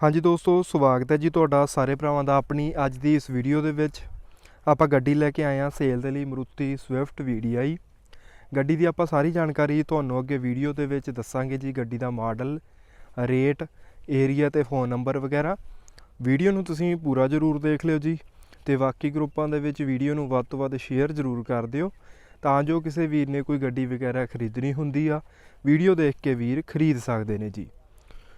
ਹਾਂਜੀ ਦੋਸਤੋ, ਸਵਾਗਤ ਹੈ ਜੀ ਤੁਹਾਡਾ ਸਾਰੇ ਭਰਾਵਾਂ ਦਾ ਆਪਣੀ ਅੱਜ ਦੀ ਇਸ ਵੀਡੀਓ ਦੇ ਵਿੱਚ। ਆਪਾਂ ਗੱਡੀ ਲੈ ਕੇ ਆਏ ਹਾਂ ਸੇਲ ਦੇ ਲਈ ਮਰੂਤੀ ਸਵਿਫਟ VDI ਗੱਡੀ ਦੀ ਆਪਾਂ ਸਾਰੀ ਜਾਣਕਾਰੀ ਤੁਹਾਨੂੰ ਅੱਗੇ ਵੀਡੀਓ ਦੇ ਵਿੱਚ ਦੱਸਾਂਗੇ ਜੀ, ਗੱਡੀ ਦਾ ਮਾਡਲ ਰੇਟ ਏਰੀਆ ਤੇ ਫੋਨ ਨੰਬਰ ਵਗੈਰਾ। ਵੀਡੀਓ ਨੂੰ ਤੁਸੀਂ ਪੂਰਾ ਜ਼ਰੂਰ ਦੇਖ ਲਿਓ ਜੀ ਤੇ ਬਾਕੀ ਗਰੁੱਪਾਂ ਦੇ ਵਿੱਚ ਵੀਡੀਓ ਨੂੰ ਵੱਧ ਤੋਂ ਵੱਧ ਸ਼ੇਅਰ ਜ਼ਰੂਰ ਕਰ ਦਿਓ। ਤਾਂ ਜੋ ਕਿਸੇ ਵੀਰ ਨੇ ਕੋਈ ਗੱਡੀ ਵਗੈਰਾ ਖਰੀਦਣੀ ਹੁੰਦੀ ਆ ਵੀਡੀਓ ਦੇਖ ਕੇ ਵੀਰ ਖਰੀਦ ਸਕਦੇ ਨੇ ਜੀ।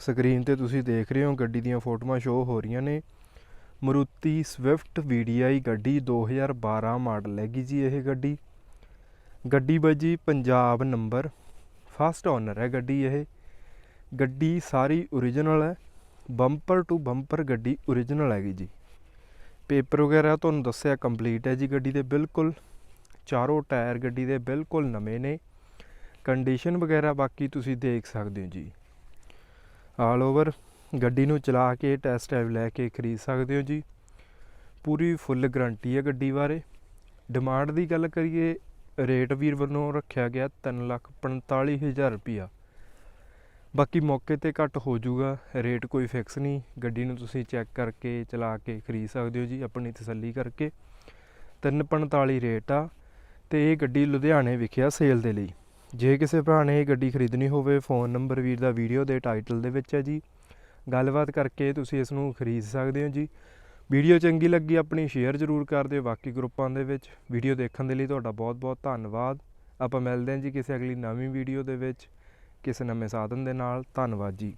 ਸਕਰੀਨ ਤੇ ਤੁਸੀਂ ਦੇਖ ਰਹੇ ਹੋ ਗੱਡੀ ਦੀਆਂ ਫੋਟੋਆਂ ਸ਼ੋ ਹੋ ਰਹੀਆਂ ਨੇ। ਮਰੂਤੀ ਸਵਿਫਟ VDI ਗੱਡੀ 2012 ਮਾਡਲ ਹੈਗੀ ਜੀ ਇਹ ਗੱਡੀ। ਗੱਡੀ ਬਾਜੀ ਪੰਜਾਬ ਨੰਬਰ ਫਸਟ ਓਨਰ ਹੈ ਗੱਡੀ ਇਹ। ਗੱਡੀ ਸਾਰੀ ਓਰੀਜਨਲ ਹੈ ਬੰਪਰ ਟੂ ਬੰਪਰ ਗੱਡੀ ਓਰੀਜਨਲ ਹੈਗੀ ਜੀ। ਪੇਪਰ ਵਗੈਰਾ ਤੁਹਾਨੂੰ ਦੱਸਿਆ ਕੰਪਲੀਟ ਹੈ ਜੀ ਗੱਡੀ ਦੇ ਬਿਲਕੁਲ। ਚਾਰੋਂ ਟਾਇਰ ਗੱਡੀ ਦੇ ਬਿਲਕੁਲ ਨਵੇਂ ਨੇ। ਕੰਡੀਸ਼ਨ ਵਗੈਰਾ ਬਾਕੀ ਤੁਸੀਂ ਦੇਖ ਸਕਦੇ ਹੋ ਜੀ। ਆਲ ਓਵਰ ਗੱਡੀ ਨੂੰ ਚਲਾ ਕੇ ਟੈਸਟ ਡਰਾਈਵ ਲੈ ਕੇ ਖਰੀਦ ਸਕਦੇ ਹੋ ਜੀ। ਪੂਰੀ ਫੁੱਲ ਗਾਰੰਟੀ ਹੈ ਗੱਡੀ ਬਾਰੇ। ਡਿਮਾਂਡ ਦੀ ਗੱਲ ਕਰੀਏ ਰੇਟ ਵੀਰ ਵੱਲੋਂ ਰੱਖਿਆ ਗਿਆ 345000 ਰੁਪਿਆ ਬਾਕੀ ਮੌਕੇ ਤੇ ਘੱਟ ਹੋ ਜਾਊਗਾ ਰੇਟ ਕੋਈ ਫਿਕਸ ਨਹੀਂ। ਗੱਡੀ ਨੂੰ ਤੁਸੀਂ ਚੈੱਕ ਕਰਕੇ ਚਲਾ ਕੇ ਖਰੀਦ ਸਕਦੇ ਹੋ ਜੀ, ਆਪਣੀ ਤਸੱਲੀ ਕਰਕੇ। 345 ਰੇਟ ਆ, ਤੇ ਇਹ ਗੱਡੀ ਲੁਧਿਆਣੇ ਵਿਖਿਆ ਸੇਲ ਦੇ ਲਈ। ਜੇ ਕਿਸੇ ਭਰਾ ਨੇ ਇਹ ਗੱਡੀ ਖਰੀਦਣੀ ਹੋਵੇ, ਫੋਨ ਨੰਬਰ ਵੀਰ ਦਾ ਵੀਡੀਓ ਦੇ ਟਾਈਟਲ ਦੇ ਵਿੱਚ ਹੈ ਜੀ। ਗੱਲਬਾਤ ਕਰਕੇ ਤੁਸੀਂ ਇਸ ਨੂੰ ਖਰੀਦ ਸਕਦੇ ਹੋ ਜੀ। ਵੀਡੀਓ ਚੰਗੀ ਲੱਗੀ ਆਪਣੀ ਸ਼ੇਅਰ ਜ਼ਰੂਰ ਕਰ ਦਿਓ ਬਾਕੀ ਗਰੁੱਪਾਂ ਦੇ ਵਿੱਚ। ਵੀਡੀਓ ਦੇਖਣ ਦੇ ਲਈ ਤੁਹਾਡਾ ਬਹੁਤ-ਬਹੁਤ ਧੰਨਵਾਦ। ਆਪਾਂ ਮਿਲਦੇ ਹਾਂ ਜੀ ਕਿਸੇ ਅਗਲੀ ਨਵੀਂ ਵੀਡੀਓ ਦੇ ਵਿੱਚ, ਕਿਸੇ ਨਵੇਂ ਸਾਧਨ ਦੇ ਨਾਲ। ਧੰਨਵਾਦ ਜੀ।